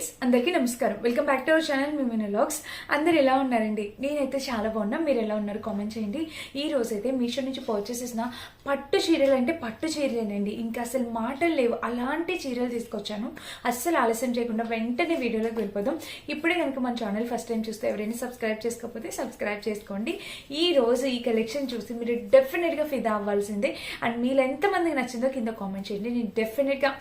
Friends అందరికీ నమస్కారం. Welcome back to our channel మీ లాగ్స్ అందరు ఎలా ఉన్నారండి? నేనైతే చాలా బాగున్నా. మీరు ఎలా ఉన్నారు? కామెంట్ చేయండి. ఈ రోజైతే మీషో నుంచి పర్చేస్ చేసిన పట్టు చీరలు అంటే పట్టు చీరలేనండి. ఇంకా అసలు మాటలు లేవు. అలాంటి చీరలు తీసుకొచ్చాను. అస్సలు ఆలస్యం చేయకుండా వెంటనే వీడియోలోకి వెళ్ళిపోదాం. ఇప్పుడే కనుక మన ఛానల్ ఫస్ట్ టైం చూస్తే ఎవరైనా సబ్స్క్రైబ్ చేసుకోకపోతే సబ్స్క్రైబ్ చేసుకోండి. ఈ రోజు ఈ కలెక్షన్ చూసి మీరు డెఫినెట్గా ఫిదా అవ్వాల్సిందే. అండ్ మీరు ఎంతమందికి నచ్చిందో కింద కామెంట్ చేయండి. నేను డెఫినెట్గా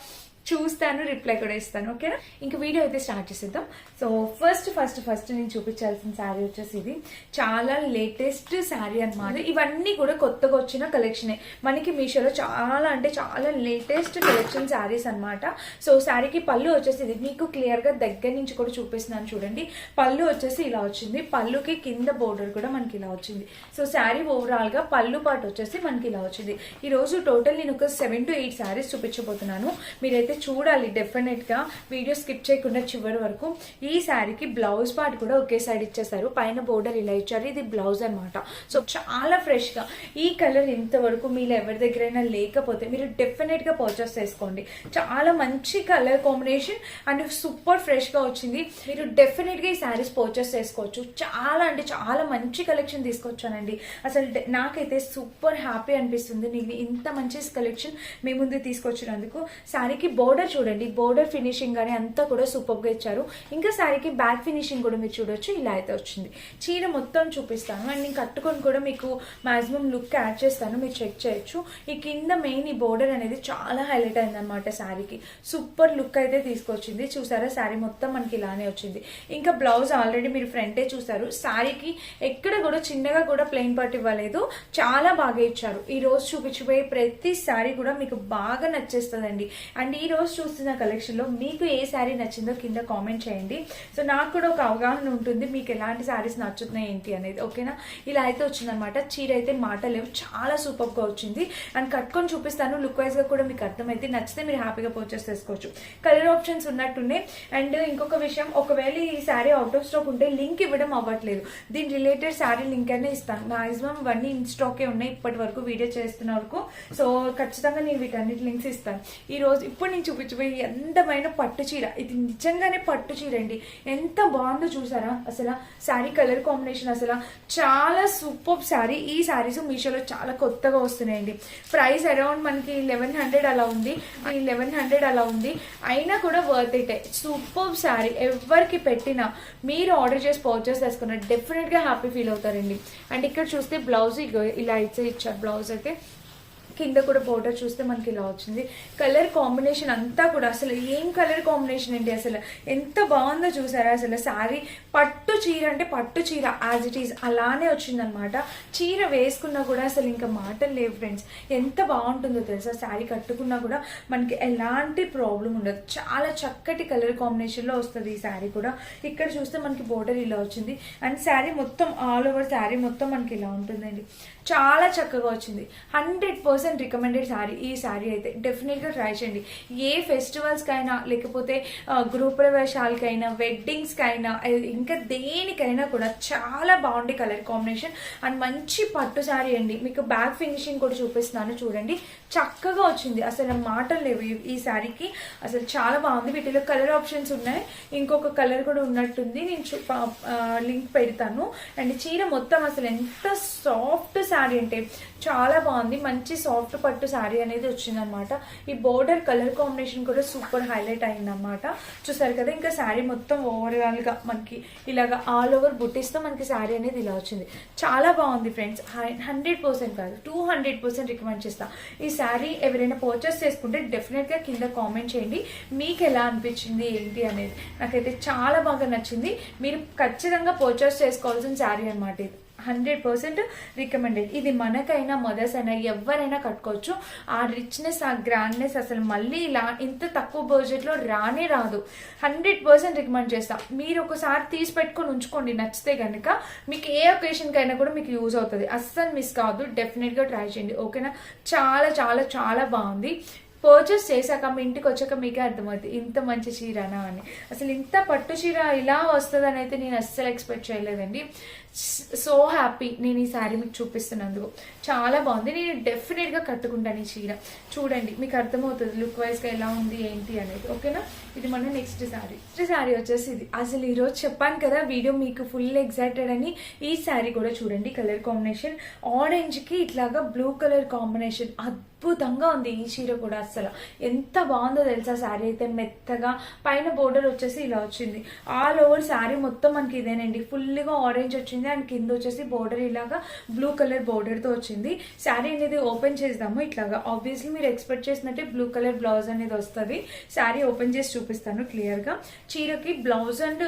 చూస్తాను రిప్లై కూడా ఇస్తాను ఓకేనా ఇంకా వీడియో అయితే స్టార్ట్ చేసేద్దాం. సో ఫస్ట్ ఫస్ట్ ఫస్ట్ నేను చూపించాల్సిన శారీ వచ్చేసి ఇది. చాలా లేటెస్ట్ శారీ అనమాట ఇవన్నీ కూడా కొత్తగా వచ్చిన కలెక్షనే మనకి మీషోలో చాలా అంటే చాలా లేటెస్ట్ కలెక్షన్ శారీస్ అన్నమాట. సో శారీకి పళ్ళు వచ్చేసి ఇది. మీకు క్లియర్గా దగ్గర నుంచి కూడా చూపిస్తున్నాను చూడండి. పళ్ళు వచ్చేసి ఇలా వచ్చింది. పళ్ళుకి కింద బోర్డర్ కూడా మనకి ఇలా వచ్చింది. సో శారీ ఓవరాల్గా పళ్ళు పాటు వచ్చేసి మనకి ఇలా వచ్చింది. ఈరోజు టోటల్ నేను ఒక సెవెన్ టు ఎయిట్ శారీస్ చూపించబోతున్నాను. మీరైతే అయితే చూడాలి డెఫినెట్గా. వీడియో స్కిప్ చేయకుండా చివరి వరకు. ఈ శారీకి బ్లౌజ్ పార్ట్ కూడా ఒకే సైడ్ ఇచ్చేసారు పైన బోర్డర్ ఇలా ఇచ్చారు. ఇది బ్లౌజ్ అనమాట సో చాలా ఫ్రెష్గా. ఈ కలర్ ఇంతవరకు మీరు ఎవరి దగ్గరైనా లేకపోతే మీరు డెఫినెట్గా పర్చేస్ చేసుకోండి. చాలా మంచి కలర్ కాంబినేషన్ అండ్ సూపర్ ఫ్రెష్గా వచ్చింది. మీరు డెఫినెట్గా ఈ శారీస్ పర్చేస్ చేసుకోవచ్చు. చాలా అంటే చాలా మంచి కలెక్షన్ తీసుకొచ్చానండి. అసలు నాకైతే సూపర్ హ్యాపీ అనిపిస్తుంది. నేను ఇంత మంచి కలెక్షన్ మీ ముందు తీసుకొచ్చినందుకు. శారీకి బోర్డర్ చూడండి బోర్డర్ ఫినిషింగ్ కానీ అంతా కూడా సూపర్గా ఇచ్చారు. ఇంకా శారీకి బ్యాక్ ఫినిషింగ్ కూడా మీరు చూడొచ్చు ఇలా అయితే వచ్చింది. చీర మొత్తం చూపిస్తాను. అండ్ నేను కట్టుకొని కూడా మీకు మాక్సిమం లుక్ యాడ్ చేస్తాను మీరు చెక్ చేయొచ్చు. ఈ కింద మెయిన్ ఈ బోర్డర్ అనేది చాలా హైలైట్ అయింది అనమాట శారీకి. సూపర్ లుక్ అయితే తీసుకొచ్చింది. చూసారా? శారీ మొత్తం మనకి ఇలానే వచ్చింది. ఇంకా బ్లౌజ్ ఆల్రెడీ మీరు ఫ్రంటే చూసారు. శారీకి ఎక్కడ కూడా చిన్నగా కూడా ప్లెయిన్ పార్ట్ ఇవ్వలేదు. చాలా బాగా ఇచ్చారు. ఈ రోజు చూపించిపోయే ప్రతి శారీ కూడా మీకు బాగా నచ్చేస్తుందండి. అండ్ ఈ రోజు చూస్తున్న కలెక్షన్లో మీకు ఏ శారీ నచ్చిందో కింద కామెంట్ చేయండి. సో నాకు కూడా ఒక అవగాహన ఉంటుంది మీకు ఎలాంటి శారీస్ నచ్చుతున్నాయి ఏంటి అనేది ఓకేనా ఇలా అయితే వచ్చిందనమాట చీర అయితే మాట లేవు చాలా సూపర్గా వచ్చింది. అండ్ కట్టుకొని చూపిస్తాను లుక్ వైజ్గా కూడా మీకు అర్థమైతే నచ్చితే మీరు హ్యాపీగా పర్చేస్ చేసుకోవచ్చు. కలర్ ఆప్షన్స్ ఉన్నట్టున్నాయి. అండ్ ఇంకొక విషయం ఒకవేళ ఈ శారీ అవుట్ ఆఫ్ స్టాక్ ఉంటే లింక్ ఇవ్వడం అవ్వట్లేదు. దీని రిలేటెడ్ శారీ లింక్ అయినా ఇస్తాను. మాక్సిమం ఇవన్నీ ఇన్ స్టాకే ఉన్నాయి ఇప్పటి వరకు వీడియో చేస్తున్న వరకు. సో ఖచ్చితంగా నేను వీటన్నిటి లింక్స్ ఇస్తాను. ఈ రోజు ఇప్పుడు నేను చూపించబోయే అందమైన పట్టు చీర. ఇది నిజంగానే పట్టు చీర అండి. ఎంత బాగుందో చూసారా? అసలు శారీ కలర్ కాంబినేషన్ అసలు చాలా సూపర్ శారీ. ఈ శారీస్ మీషోలో చాలా కొత్తగా వస్తున్నాయండి. ప్రైస్ అరౌండ్ మనకి లెవెన్ హండ్రెడ్ అలా ఉంది. లెవెన్ హండ్రెడ్ అలా ఉంది. అయినా కూడా వర్త్ ఇటే సూపర్ శారీ. ఎవరికి పెట్టినా మీరు ఆర్డర్ చేసి పర్చేస్ చేసుకున్న డెఫినెట్గా హ్యాపీ ఫీల్ అవుతారండి. అండ్ ఇక్కడ చూస్తే బ్లౌజ్ ఇలా ఇచ్చే ఇచ్చారు బ్లౌజ్ అయితే. కింద కూడా బోర్డర్ చూస్తే మనకి ఇలా వచ్చింది. కలర్ కాంబినేషన్ అంతా కూడా అసలు ఏం కలర్ కాంబినేషన్ అండి? అసలు ఎంత బాగుందో చూసారా? అసలు శారీ పట్టు చీర అంటే పట్టు చీర యాజ్ ఇట్ ఈస్ అలానే వచ్చిందనమాట చీర వేసుకున్నా కూడా అసలు ఇంకా మాటలు లేవు ఫ్రెండ్స్ ఎంత బాగుంటుందో తెలుసా? శారీ కట్టుకున్నా కూడా మనకి ఎలాంటి ప్రాబ్లం ఉండదు. చాలా చక్కటి కలర్ కాంబినేషన్లో వస్తుంది ఈ శారీ కూడా. ఇక్కడ చూస్తే మనకి బోర్డర్ ఇలా వచ్చింది. అండ్ శారీ మొత్తం ఆల్ ఓవర్ శారీ మొత్తం మనకి ఇలా ఉంటుందండి. చాలా చక్కగా వచ్చింది. హండ్రెడ్ పర్సెంట్ రికమెండెడ్ శారీ ఈ శారీ అయితే. డెఫినెట్గా ట్రై చేయండి. ఏ ఫెస్టివల్స్కైనా లేకపోతే గృహప్రవేశాలకైనా గృహ ప్రవేశాలకైనా వెడ్డింగ్స్కైనా ఇంకా దేనికైనా కూడా చాలా బాగుంది కలర్ కాంబినేషన్. అండ్ మంచి పట్టు శారీ అండి. మీకు బ్యాక్ ఫినిషింగ్ కూడా చూపిస్తున్నాను. చూడండి. చక్కగా వచ్చింది. అసలు మాటలు లేవు. ఈ- శారీకి అసలు చాలా బాగుంది. వీటిలో కలర్ ఆప్షన్స్ ఉన్నాయి. ఇంకొక కలర్ కూడా ఉన్నట్టుంది. నేను లింక్ పెడతాను. అండ్ చీర మొత్తం అసలు ఎంత సాఫ్ట్ శారీ అంటే చాలా బాగుంది. మంచి సాఫ్ట్ పట్టు శారీ అనేది వచ్చిందనమాట ఈ బోర్డర్ కలర్ కాంబినేషన్ కూడా సూపర్ హైలైట్ అయిందనమాట చూసారు కదా ఇంకా శారీ మొత్తం ఓవరాల్గా మనకి ఇలాగా ఆల్ ఓవర్ బుట్టిస్తే మనకి శారీ అనేది ఇలా వచ్చింది. చాలా బాగుంది ఫ్రెండ్స్. హండ్రెడ్ పర్సెంట్ కాదు. టూ హండ్రెడ్ పర్సెంట్ రికమెండ్ చేస్తాను ఈ శారీ ఎవరైనా పర్చేస్ చేసుకుంటే డెఫినెట్గా కింద కామెంట్ చేయండి. మీకు ఎలా అనిపించింది ఏంటి అనేది? నాకైతే చాలా బాగా నచ్చింది. మీరు ఖచ్చితంగా పర్చేస్ చేసుకోవాల్సిన శారీ అనమాట ఇది. హండ్రెడ్ పర్సెంట్ రికమెండెడ్ ఇది మనకైనా మదర్స్ అయినా ఎవరైనా కట్టుకోవచ్చు. ఆ రిచ్నెస్ ఆ గ్రాండ్నెస్ అసలు మళ్ళీ ఇలా ఇంత తక్కువ బడ్జెట్లో రానే రాదు. హండ్రెడ్ పర్సెంట్ రికమెండ్ చేస్తా. మీరు ఒకసారి తీసి పెట్టుకొని ఉంచుకోండి. నచ్చితే కనుక మీకు ఏ ఒకేషన్కైనా కూడా మీకు యూజ్ అవుతుంది. అస్సలు మిస్ కావద్దు డెఫినెట్గా ట్రై చేయండి. ఓకేనా చాలా చాలా చాలా బాగుంది. పర్చేస్ చేశాక మీ ఇంటికి వచ్చాక మీకే అర్థమవుతుంది ఇంత మంచి చీరనా అని. అసలు ఇంత పట్టు చీర ఇలా వస్తుందని అయితే నేను అస్సలు ఎక్స్పెక్ట్ చేయలేదండి. సో హ్యాపీ నేను ఈ శారీ మీకు చూపిస్తున్నందుకు. చాలా బాగుంది. నేను డెఫినెట్గా కట్టుకుంటాను ఈ చీర. చూడండి మీకు అర్థమవుతుంది లుక్ వైజ్గా ఎలా ఉంది ఏంటి అనేది. ఓకేనా ఇది మన నెక్స్ట్ శారీ నెక్స్ట్ శారీ వచ్చేసి ఇది. అసలు ఈరోజు చెప్పాను కదా వీడియో మీకు ఫుల్ ఎగ్జైటెడ్ అని. ఈ శారీ కూడా చూడండి కలర్ కాంబినేషన్ ఆరెంజ్కి ఇట్లాగా బ్లూ కలర్ కాంబినేషన్ అద్భుతంగా ఉంది ఈ చీర కూడా అసలు ఎంత బాగుందో తెలుసా శారీ అయితే మెత్తగా. పైన బోర్డర్ వచ్చేసి ఇలా వచ్చింది. ఆల్ ఓవర్ శారీ మొత్తం మనకి ఇదేనండి. ఫుల్గా ఆరెంజ్ వచ్చింది అండ్ కింద వచ్చేసి బోర్డర్ ఇలాగా బ్లూ కలర్ బోర్డర్తో వచ్చింది. శారీ అనేది ఓపెన్ చేద్దాము ఇట్లాగా. ఆబ్వియస్లీ మీరు ఎక్స్పెక్ట్ చేసినట్టే బ్లూ కలర్ బ్లౌజ్ అనేది వస్తుంది. శారీ ఓపెన్ చేసి చూపిస్తాను క్లియర్గా. చీరకి బ్లౌజ్ అండ్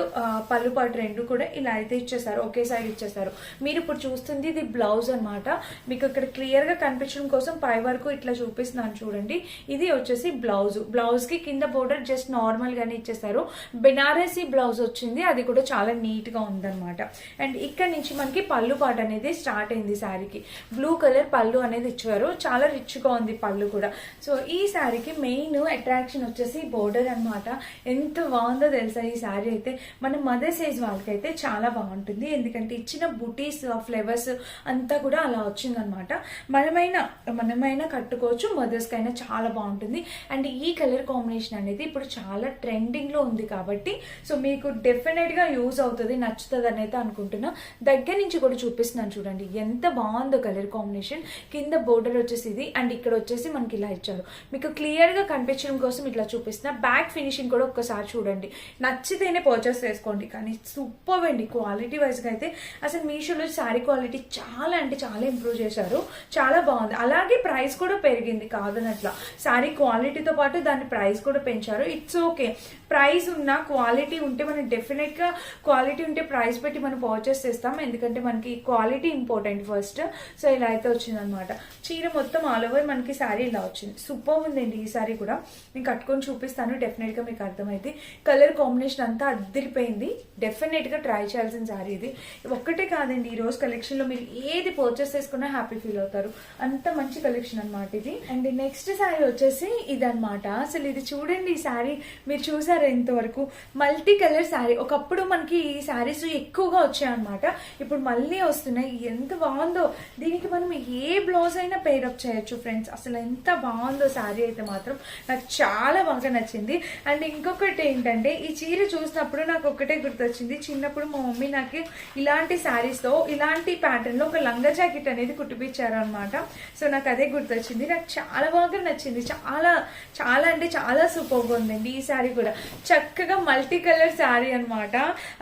పళ్ళు పాటు రెండు కూడా ఇలా అయితే ఇచ్చేసారు ఒకే సైడ్ ఇచ్చేసారు మీరు ఇప్పుడు చూస్తుంది ఇది బ్లౌజ్ అనమాట మీకు ఇక్కడ క్లియర్గా కనిపించడం కోసం పై వరకు ఇట్లా చూపిస్తున్నాను చూడండి. ఇది వచ్చేసి బ్లౌజ్. బ్లౌజ్కి కింద బోర్డర్ జస్ట్ నార్మల్ గానే ఇచ్చేసారు బెనారసీ బ్లౌజ్ వచ్చింది. అది కూడా చాలా నీట్గా ఉందన్నమాట. అండ్ ఇక్కడ నుంచి మనకి పళ్ళు పాట అనేది స్టార్ట్ అయింది శారీకి. బ్లూ కలర్ పళ్ళు అనేది ఇచ్చారు. చాలా రిచ్గా ఉంది పళ్ళు కూడా. సో ఈ శారీకి మెయిన్ అట్రాక్షన్ వచ్చేసి బోర్డర్ అనమాట ఎంత బాగుందో తెలుసా ఈ శారీ అయితే? మన మదర్ సైజ్ వాళ్ళకైతే చాలా బాగుంటుంది. ఎందుకంటే ఇచ్చిన బుటీస్ ఫ్లేవర్స్ అంతా కూడా అలా వచ్చిందనమాట మనమైన మనమైనా కట్టుకోవచ్చు మదర్స్ కైనా చాలా బాగుంటుంది. అండ్ ఈ కలర్ కాంబినేషన్ అనేది ఇప్పుడు చాలా ట్రెండింగ్లో ఉంది కాబట్టి సో మీకు డెఫినెట్గా యూజ్ అవుతుంది నచ్చుతుంది అని అయితే అనుకుంటున్నా. దగ్గర నుంచి కూడా చూపిస్తున్నాను చూడండి. ఎంత బాగుందో కలర్ కాంబినేషన్ కింద బోర్డర్ వచ్చేసి ఇది అండ్ ఇక్కడ వచ్చేసి మనకి ఇలా ఇచ్చారు. మీకు క్లియర్గా కనిపించడం కోసం ఇట్లా చూపిస్తున్నా. బ్యాక్ ఫినిష్ ఫినిషింగ్ కూడా ఒక్కసారి చూడండి. నచ్చితేనే పర్చేస్ చేసుకోండి. కానీ సూపర్ అండి. క్వాలిటీ వైజ్గా అయితే అసలు మీషోలో శారీ క్వాలిటీ చాలా అంటే చాలా ఇంప్రూవ్ చేశారు. చాలా బాగుంది. అలాగే ప్రైస్ కూడా పెరిగింది కాదనట్లా. శారీ క్వాలిటీతో పాటు దాని ప్రైస్ కూడా పెంచారు. ఇట్స్ ఓకే ప్రైస్ ఉన్న క్వాలిటీ ఉంటే మనం డెఫినెట్గా క్వాలిటీ ఉంటే ప్రైస్ పెట్టి మనం పర్చేస్ చేస్తాం. ఎందుకంటే మనకి క్వాలిటీ ఇంపార్టెంట్ ఫస్ట్ సో ఇలా అయితే వచ్చిందనమాట చీర మొత్తం ఆల్ ఓవర్ మనకి శారీ ఇలా వచ్చింది. సూపర్ ఉందండి ఈ శారీ కూడా. నేను కట్టుకొని చూపిస్తాను. డెఫినెట్గా మీకు అర్థమైంది కలర్ కాంబినేషన్ అంతా అద్దరిపోయింది డెఫినెట్గా ట్రై చేయాల్సిన శారీ ఇది. ఒక్కటే కాదండి ఈ రోజు కలెక్షన్లో మీరు ఏది పర్చేస్ చేసుకున్నా హ్యాపీ ఫీల్ అవుతారు. అంత మంచి కలెక్షన్ అనమాట ఇది. అండ్ నెక్స్ట్ శారీ వచ్చేసి ఇది అనమాట అసలు ఇది చూడండి ఈ శారీ మీరు చూసారు ఇంతవరకు? మల్టీ కలర్ శారీ ఒకప్పుడు మనకి ఈ శారీస్ ఎక్కువగా వచ్చాయన్నమాట. ఇప్పుడు మళ్ళీ వస్తున్నాయి. ఎంత బాగుందో. దీనికి మనం ఏ బ్లౌజ్ అయినా పేరప్ చేయొచ్చు ఫ్రెండ్స్ అసలు ఎంత బాగుందో శారీ అయితే మాత్రం. నాకు చాలా బాగా నచ్చింది. అండ్ ఇంకొకటి ఏంటంటే ఈ చీర చూసినప్పుడు నాకు ఒకటే గుర్తొచ్చింది. చిన్నప్పుడు మా మమ్మీ నాకు ఇలాంటి శారీస్తో ఇలాంటి ప్యాటర్న్లో ఒక లంగా జాకెట్ అనేది కుట్టిపించారు అనమాట సో నాకు అదే గుర్తొచ్చింది. నాకు చాలా బాగా నచ్చింది. చాలా చాలా అంటే చాలా సూపర్గా ఉందండి ఈ శారీ కూడా. చక్కగా మల్టీ కలర్ శారీ అనమాట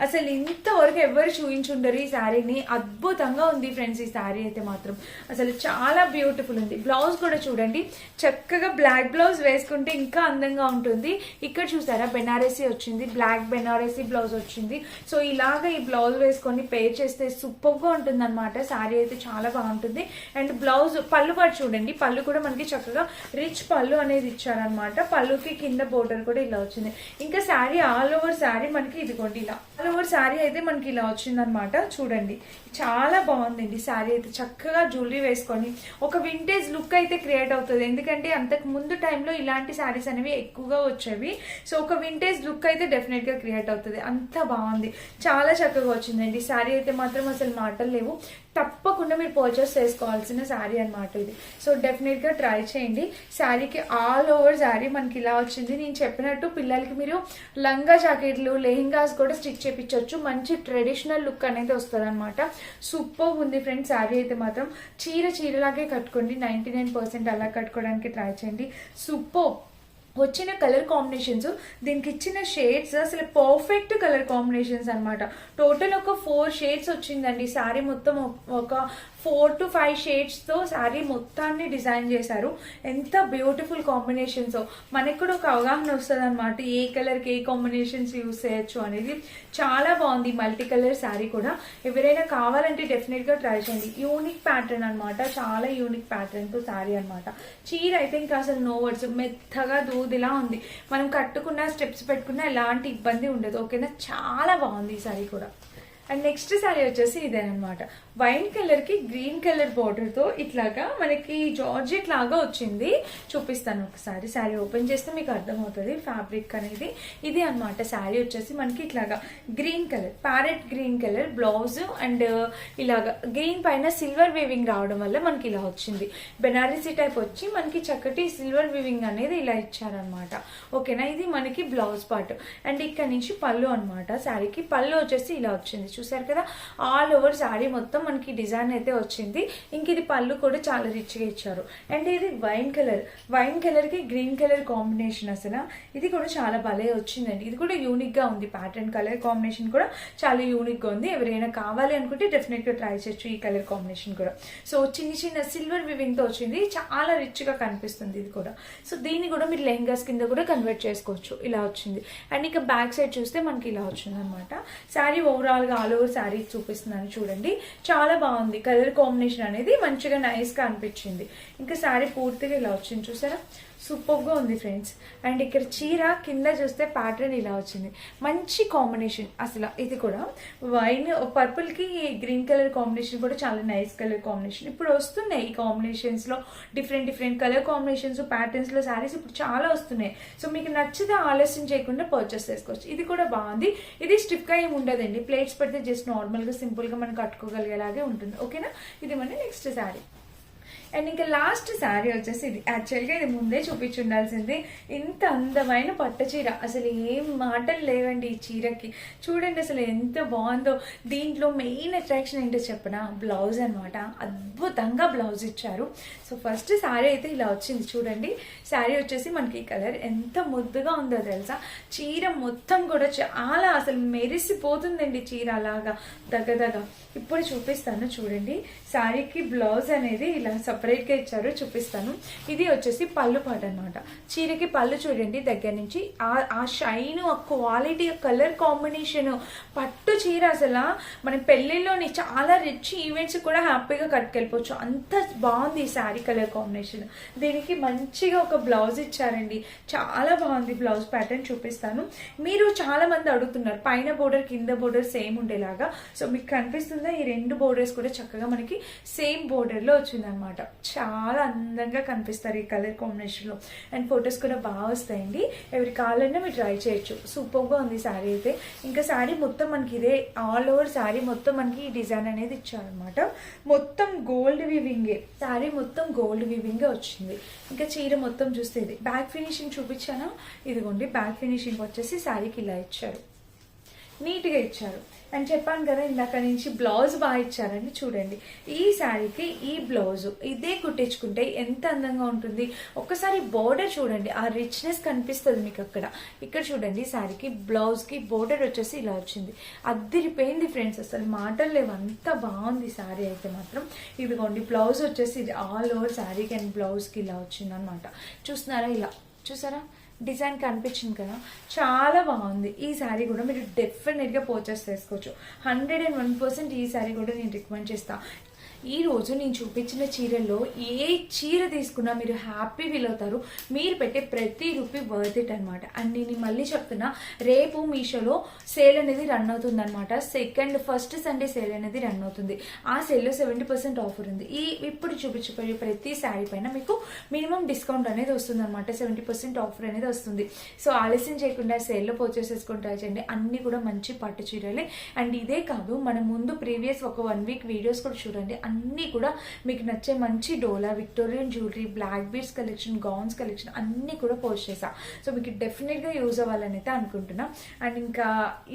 అసలు ఇంతవరకు ఎవరు చూపించుండరు ఈ శారీని. అద్భుతంగా ఉంది ఫ్రెండ్స్ ఈ శారీ అయితే మాత్రం. అసలు చాలా బ్యూటిఫుల్ ఉంది. బ్లౌజ్ కూడా చూడండి. చక్కగా బ్లాక్ బ్లౌజ్ వేసుకుంటే ఇంకా అందంగా ఉంటుంది. ఇక్కడ ఇక్కడ చూసారా? బెనారసీ వచ్చింది బ్లాక్ బెనారసీ బ్లౌజ్ వచ్చింది. సో ఇలాగ ఈ బ్లౌజ్ వేసుకొని పే చేస్తే సూపర్గా ఉంటుంది అనమాట శారీ అయితే చాలా బాగుంటుంది. అండ్ బ్లౌజ్ పళ్ళు కూడా చూడండి. పళ్ళు కూడా మనకి చక్కగా రిచ్ పళ్ళు అనేది ఇచ్చారనమాట పళ్ళుకి కింద బోర్డర్ కూడా ఇలా వచ్చింది. ఇంకా శారీ ఆల్ ఓవర్ శారీ మనకి ఇదిగోండి ఇలా. ఆల్ ఓవర్ శారీ అయితే మనకి ఇలా వచ్చిందనమాట చూడండి. చాలా బాగుందండి శారీ అయితే. చక్కగా జ్యువెలరీ వేసుకొని ఒక వింటేజ్ లుక్ అయితే క్రియేట్ అవుతుంది. ఎందుకంటే అంతకు ముందు టైంలో ఇలాంటి శారీస్ అనేవి ఎక్కువగా వచ్చేవి. సో ఒక వింటేజ్ లుక్ అయితే డెఫినెట్గా క్రియేట్ అవుతుంది. అంత బాగుంది. చాలా చక్కగా వచ్చిందండి. శారీ అయితే మాత్రం అసలు మాటలు లేవు. తప్పకుండా మీరు పర్చేస్ చేసుకోవాల్సిన శారీ అనమాట ఇది. సో డెఫినెట్గా ట్రై చేయండి. శారీకి ఆల్ ఓవర్ శారీ మనకి ఇలా వచ్చింది. నేను చెప్పినట్టు పిల్లలకి మీరు లంగా జాకెట్లు లెహింగాస్ కూడా స్టిచ్ చేయించవచ్చు మంచి ట్రెడిషనల్ లుక్ అనేది వస్తుంది అనమాట సూపర్ ఉంది ఫ్రెండ్స్ శారీ అయితే మాత్రం చీర చీరలాగే కట్టుకోండి. నైంటీ నైన్ పర్సెంట్ అలా కట్టుకోవడానికి ట్రై చేయండి. సూపర్ వచ్చిన కలర్ కాంబినేషన్స్ దీనికి ఇచ్చిన షేడ్స్ అసలు పర్ఫెక్ట్ కలర్ కాంబినేషన్స్ అన్నమాట. టోటల్ ఒక ఫోర్ షేడ్స్ వచ్చిందండి. శారీ మొత్తం ఒక ఫోర్ టు ఫైవ్ షేడ్స్తో శారీ మొత్తాన్ని డిజైన్ చేశారు. ఎంత బ్యూటిఫుల్ కాంబినేషన్స్. మనకు కూడా ఒక అవగాహన వస్తుంది అనమాట ఏ కలర్కి ఏ కాంబినేషన్స్ యూస్ చేయొచ్చు అనేది. చాలా బాగుంది మల్టీ కలర్ శారీ కూడా. ఎవరైనా కావాలంటే డెఫినెట్గా ట్రై చేయండి. యూనిక్ ప్యాటర్న్ అనమాట చాలా యూనిక్ ప్యాటర్న్తో శారీ అనమాట చీర అయితే ఇంకా అసలు నో వర్డ్స్ మెత్తగా దూదిలా ఉంది. మనం కట్టుకున్న స్టెప్స్ పెట్టుకున్న ఎలాంటి ఇబ్బంది ఉండదు. ఓకేనా చాలా బాగుంది ఈ శారీ కూడా. అండ్ నెక్స్ట్ శారీ వచ్చేసి ఇదేనమాట. వైన్ కలర్కి గ్రీన్ కలర్ బార్డర్తో ఇట్లాగా మనకి జార్జెట్ లాగా వచ్చింది. చూపిస్తాను ఒకసారి. శారీ ఓపెన్ చేస్తే మీకు అర్థమవుతుంది ఫ్యాబ్రిక్ అనేది. ఇది అన్నమాట శారీ వచ్చేసి మనకి ఇట్లాగా green colour parrot green colour blouse and ఇలాగా గ్రీన్ పైన సిల్వర్ వీవింగ్ రావడం వల్ల మనకి ఇలా వచ్చింది. బెనారసీ టైప్ వచ్చి మనకి చక్కటి సిల్వర్ వీవింగ్ అనేది ఇలా ఇచ్చారనమాట ఓకేనా? ఇది మనకి బ్లౌజ్ పార్ట్. అండ్ ఇక్కడ నుంచి పళ్ళు అనమాట శారీకి పళ్ళు వచ్చేసి ఇలా వచ్చింది. చూసారు కదా? ఆల్ ఓవర్ శారీ మొత్తం మనకి డిజైన్ అయితే వచ్చింది. ఇంక ఇది పళ్ళు కూడా చాలా రిచ్గా ఇచ్చారు. అండ్ ఇది వైన్ కలర్ వైన్ కలర్కి గ్రీన్ కలర్ కాంబినేషన్ అసలు. ఇది కూడా చాలా భలే వచ్చిందండి. ఇది కూడా యూనిక్గా ఉంది. ప్యాటర్న్ కలర్ కాంబినేషన్ కూడా చాలా యూనిక్గా ఉంది. ఎవరైనా కావాలి అనుకుంటే డెఫినెట్గా ట్రై చేయొచ్చు ఈ కలర్ కాంబినేషన్ కూడా. సో చిన్న చిన్న సిల్వర్ వివింగ్తో వచ్చింది. చాలా రిచ్గా కనిపిస్తుంది ఇది కూడా. సో దీన్ని కూడా మీరు లెహంగాస్ కింద కూడా కన్వర్ట్ చేసుకోవచ్చు. ఇలా వచ్చింది. అండ్ ఇక బ్యాక్ సైడ్ చూస్తే మనకి ఇలా వచ్చింది అనమాట శారీ ఓవరాల్గా ఆల్ ఓవర్ శారీస్ చూపిస్తున్నాను చూడండి. చాలా బాగుంది. కలర్ కాంబినేషన్ అనేది మంచిగా నైస్గా అనిపించింది. ఇంకా శారీ పూర్తిగా ఇలా వచ్చింది చూసారా? సూపర్గా ఉంది ఫ్రెండ్స్. అండ్ ఇక్కడ చీర కింద చూస్తే ప్యాటర్న్ ఇలా వచ్చింది. మంచి కాంబినేషన్ అసలు ఇది కూడా వైన్ పర్పుల్కి గ్రీన్ కలర్ కాంబినేషన్ కూడా చాలా నైస్ కలర్ కాంబినేషన్ ఇప్పుడు వస్తున్నాయి ఈ కాంబినేషన్స్లో డిఫరెంట్ డిఫరెంట్ కలర్ కాంబినేషన్స్ ప్యాటర్న్స్లో శారీస్ ఇప్పుడు చాలా వస్తున్నాయి. సో మీకు నచ్చితే ఆలస్యం చేయకుండా పర్చేస్ చేసుకోవచ్చు. ఇది కూడా బాగుంది. ఇది స్టిఫ్గా ఏమి ఉండదండి. ప్లేట్స్ పెడితే జస్ట్ నార్మల్గా సింపుల్గా మనం కట్టుకోగలిగేలాగే ఉంటుంది. ఓకేనా ఇది మన నెక్స్ట్ శారీ అండ్ ఇంకా లాస్ట్ శారీ వచ్చేసి ఇది. యాక్చువల్గా ఇది ముందే చూపించుండాల్సింది. ఇంత అందమైన పట్టు చీర. అసలు ఏం మాటలు లేవండి ఈ చీరకి. చూడండి అసలు ఎంత బాగుందో. దీంట్లో మెయిన్ అట్రాక్షన్ ఏంటో చెప్పిన? బ్లౌజ్ అనమాట అద్భుతంగా బ్లౌజ్ ఇచ్చారు. సో ఫస్ట్ శారీ అయితే ఇలా వచ్చింది చూడండి. శారీ వచ్చేసి మనకి కలర్ ఎంత ముద్దుగా ఉందో తెలుసా? చీర మొత్తం కూడా చాలా అసలు మెరిసిపోతుందండి చీర అలాగా. దగ్గ ఇప్పుడు చూపిస్తాను చూడండి. శారీకి బ్లౌజ్ అనేది ఇలా సపరేట్గా ఇచ్చారు చూపిస్తాను. ఇది వచ్చేసి పళ్ళు పాట అనమాట చీరకి పళ్ళు చూడండి దగ్గర నుంచి ఆ ఆ షైన్ ఆ క్వాలిటీ ఆ కలర్ కాంబినేషన్ పట్టు చీర అసలు మన పెళ్ళిళ్ళలోని చాలా రిచ్ ఈవెంట్స్ కూడా హ్యాపీగా కట్టుకెళ్ళిపోవచ్చు. అంత బాగుంది ఈ శారీ కలర్ కాంబినేషన్ దీనికి మంచిగా ఒక బ్లౌజ్ ఇచ్చారండి. చాలా బాగుంది బ్లౌజ్ ప్యాటర్న్ చూపిస్తాను. మీరు చాలా మంది అడుగుతున్నారు పైన బోర్డర్ కింద బోర్డర్ సేమ్ ఉండేలాగా. సో మీకు కనిపిస్తుందా? ఈ రెండు బోర్డర్స్ కూడా చక్కగా మనకి సేమ్ బోర్డర్లో వచ్చిందనమాట చాలా అందంగా కనిపిస్తారు ఈ కలర్ కాంబినేషన్లో. అండ్ ఫొటోస్ కూడా బాగా వస్తాయండి. ఎవరి కావాలన్నా మీరు ట్రై చేయొచ్చు. సూపర్గా ఉంది శారీ అయితే. ఇంకా శారీ మొత్తం మనకి ఇదే ఆల్ ఓవర్ శారీ మొత్తం మనకి ఈ డిజైన్ అనేది ఇచ్చారనమాట మొత్తం గోల్డ్ వివింగే శారీ మొత్తం గోల్డ్ వివింగే వచ్చింది. ఇంకా చీర మొత్తం చూస్తే ఇది. బ్యాక్ ఫినిషింగ్ చూపించానా? ఇదిగోండి బ్యాక్ ఫినిషింగ్ వచ్చేసి శారీకి ఇలా ఇచ్చారు. నీట్గా ఇచ్చారు. అని చెప్పాను కదా ఇందాక నుంచి బ్లౌజ్ బాగా ఇచ్చారని చూడండి. ఈ శారీకి ఈ బ్లౌజ్ ఇదే కుట్టించుకుంటే ఎంత అందంగా ఉంటుంది. ఒక్కసారి బోర్డర్ చూడండి ఆ రిచ్నెస్ కనిపిస్తుంది మీకు అక్కడ. ఇక్కడ చూడండి శారీకి బ్లౌజ్కి బోర్డర్ వచ్చేసి ఇలా వచ్చింది. అద్దరిపోయింది ఫ్రెండ్స్ అసలు మాటలు లేవు. అంత బాగుంది శారీ అయితే మాత్రం. ఇదిగోండి బ్లౌజ్ వచ్చేసి ఇది ఆల్ ఓవర్ శారీకి అండ్ బ్లౌజ్కి ఇలా వచ్చింది అనమాట చూస్తున్నారా ఇలా? చూసారా? డిజైన్ కనిపించింది కదా చాలా బాగుంది. ఈ శారీ కూడా మీరు డెఫినెట్గా పర్చేస్ చేసుకోవచ్చు. హండ్రెడ్ అండ్ వన్ పర్సెంట్ ఈ శారీ కూడా నేను రికమెండ్ చేస్తాను ఈరోజు నేను చూపించిన చీరల్లో ఏ చీర తీసుకున్నా మీరు హ్యాపీ ఫీల్ అవుతారు. మీరు పెట్టే ప్రతి రూపీ వర్త్ ఇట్ అనమాట అండ్ నేను మళ్ళీ చెప్తున్నా రేపు మీషోలో సేల్ అనేది రన్ అవుతుంది అనమాట సెకండ్ ఫస్ట్ సండే సేల్ అనేది రన్ అవుతుంది. ఆ సేల్లో సెవెంటీ పర్సెంట్ ఆఫర్ ఉంది. ఈ ఇప్పుడు చూపించబోయే ప్రతి శారీ పైన మీకు మినిమం డిస్కౌంట్ అనేది వస్తుంది అనమాట సెవెంటీ పర్సెంట్ ఆఫర్ అనేది వస్తుంది. సో ఆలస్యం చేయకుండా సేల్లో పర్చేస్ చేసుకుని ట్రై చేయండి. అన్ని కూడా మంచి పట్టు చీరలే. అండ్ ఇదే కాదు మన ముందు ప్రీవియస్ ఒక వన్ వీక్ వీడియోస్ కూడా చూడండి. అన్నీ కూడా మీకు నచ్చే మంచి డోలా Victorian jewellery black beads collection gowns collection అన్నీ కూడా పోస్ట్ చేసా సో మీకు డెఫినెట్గా యూజ్ అవ్వాలని అయితే అనుకుంటున్నా. అండ్ ఇంకా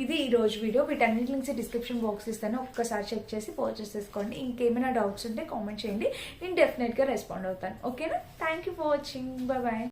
ఇది ఈ రోజు వీడియో. వీటన్నిటి లింక్స్ డిస్క్రిప్షన్ బాక్స్ ఇస్తాను. ఒక్కసారి చెక్ చేసి పర్చేస్ చేసుకోండి. ఇంకేమైనా డౌట్స్ ఉంటే కామెంట్ చేయండి. నేను డెఫినెట్గా రెస్పాండ్ అవుతాను. ఓకేనా? Thank you for watching bye